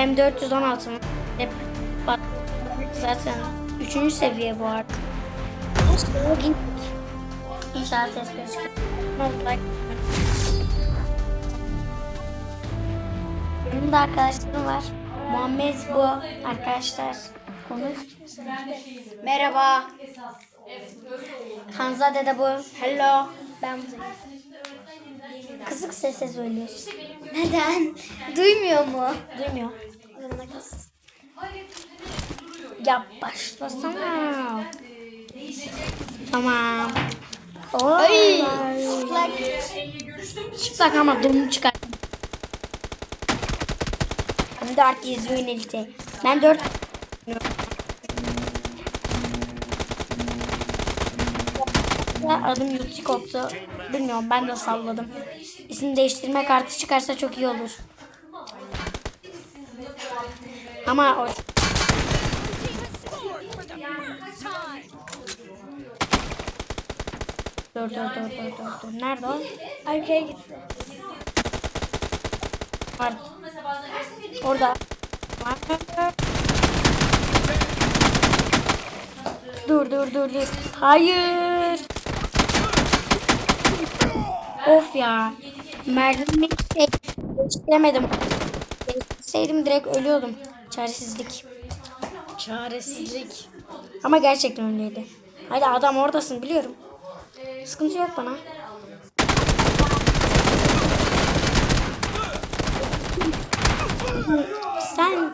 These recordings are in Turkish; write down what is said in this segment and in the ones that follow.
M416 mı? Hep zaten 3. seviye bu arada. İnşallah ses like? Benim de arkadaşlarım var. Muhammed bu arkadaşlar. Konuş. Merhaba. Hanzade de bu. Hello. Ben buradayım. Kısık sesle söylüyorsun. Neden? Duymuyor mu? Duymuyor. Ya başlasana. Tamam. Oo. Ay. Çıplak ama donunu çıkar. Ben 4 yazıyor yönelikte. Ben 4 Adım Yurtçı koptu. Bilmiyorum ben de salladım. İsim değiştirme kartı çıkarsa çok iyi olur. Ama o... Dur dur dur dur dur dur. Nerede o? Arkaya gitti. Var. Orada. Var. Dur dur dur dur. Hayır. Of ya. Merdivenimi değiştiremedim. Değiştirseydim direkt ölüyordum. Çaresizlik. Çaresizlik. Ama gerçekten öyleydi. Hadi adam oradasın biliyorum. Sıkıntı yok bana. Sen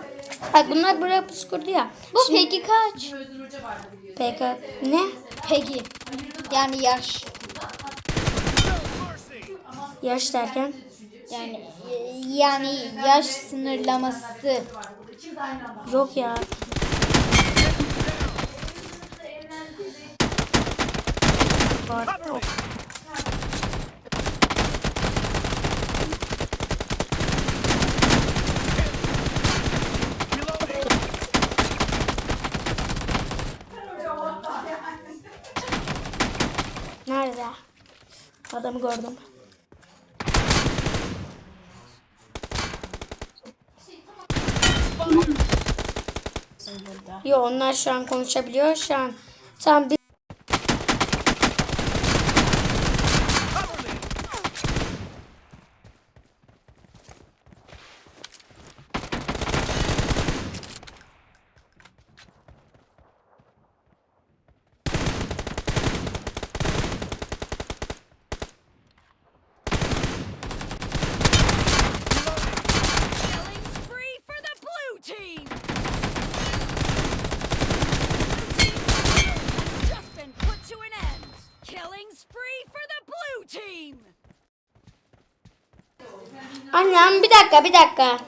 Bak bunlar buraya pusu kurdu ya. Bu peki kaç? PK ne? Peki. Yani yaş. Yaş derken Yani yani yaş sınırlaması. Yok ya. Nerede? Adamı gördüm. Yo onlar şu an konuşabiliyor. Şu an tam Annem bir dakika bir dakika.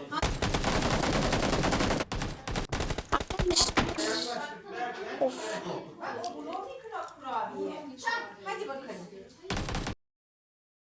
Of. Hadi bakalım.